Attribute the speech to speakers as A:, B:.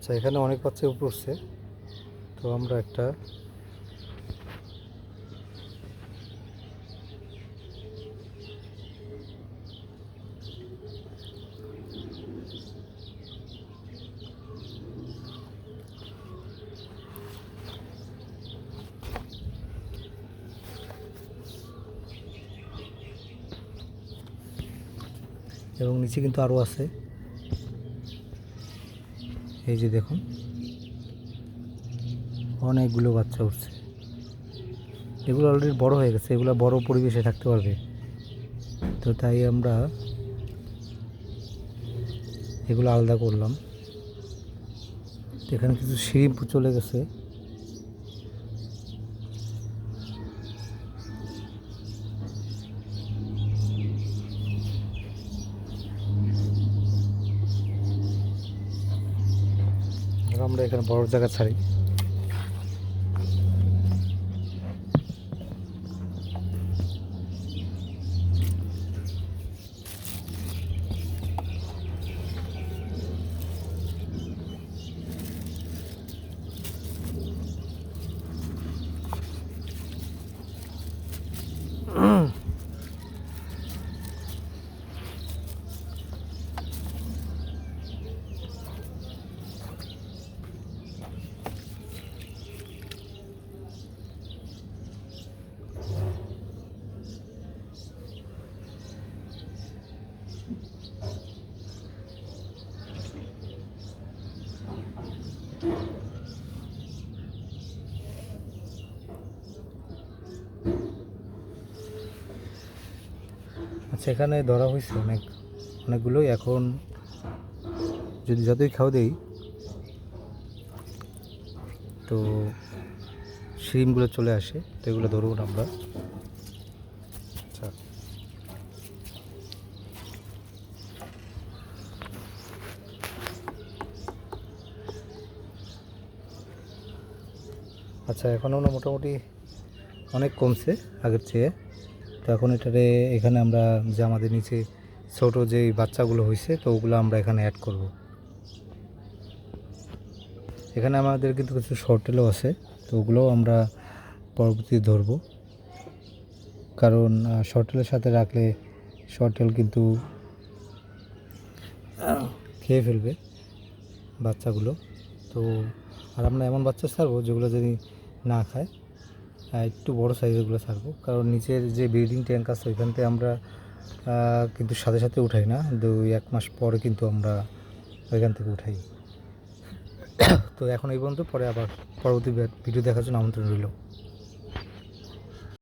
A: আচ্ছা এখানে অনেক বাচ্চা পড়ছে তো আমরা একটা এবং নিচে কিন্তু আরও আছে। এই যে দেখুন, অনেকগুলো বাচ্চা উঠছে। এগুলো অলরেডি বড় হয়ে গেছে, এগুলো বড় পরিবেশে থাকতে পারবে। তো তাই আমরা এগুলো আলাদা করলাম। এখানে কিছু সিঁড়ি চলে গেছে। আমরা এখানে বড় জায়গা ছাড়ি। আচ্ছা এখানে ধরা হয়েছে অনেক, অনেকগুলোই। এখন যদি যতই খাওয়া দেই, তো শিরিমগুলো চলে আসে, তো এগুলো ধরুন আমরা। আচ্ছা। আচ্ছা এখনও না মোটামুটি অনেক কমছে আগের চেয়ে। তো এখন এটারে এখানে আমরা যে আমাদের নিচে ছোট যে বাচ্চাগুলো হয়েছে তো ওগুলো আমরা এখানে অ্যাড করব। এখানে আমাদের কিন্তু কিছু শর্টেলও আছে, তো ওগুলোও আমরা পরবর্তী ধরবো। কারণ শর্টেলের সাথে রাখলে শর্টেল কিন্তু খেয়ে ফেলবে বাচ্চাগুলো। তো, আর আমরা এমন বাচ্চা ছাড়বো যেগুলো যদি না খায়। একটু বড় সাইজেরগুলো ছাড়বো। কারণ নিচের যে ব্রিডিং ট্যাঙ্ক আছে, ওইখান থেকে আমরা কিন্তু সাথে সাথে উঠাই না। দুই এক মাস পরে কিন্তু আমরা ওইখান থেকে উঠাই। তো এখন এই পর্যন্ত, পরে আবার পরবর্তী ভিডিও দেখার জন্য আমন্ত্রণ রইল।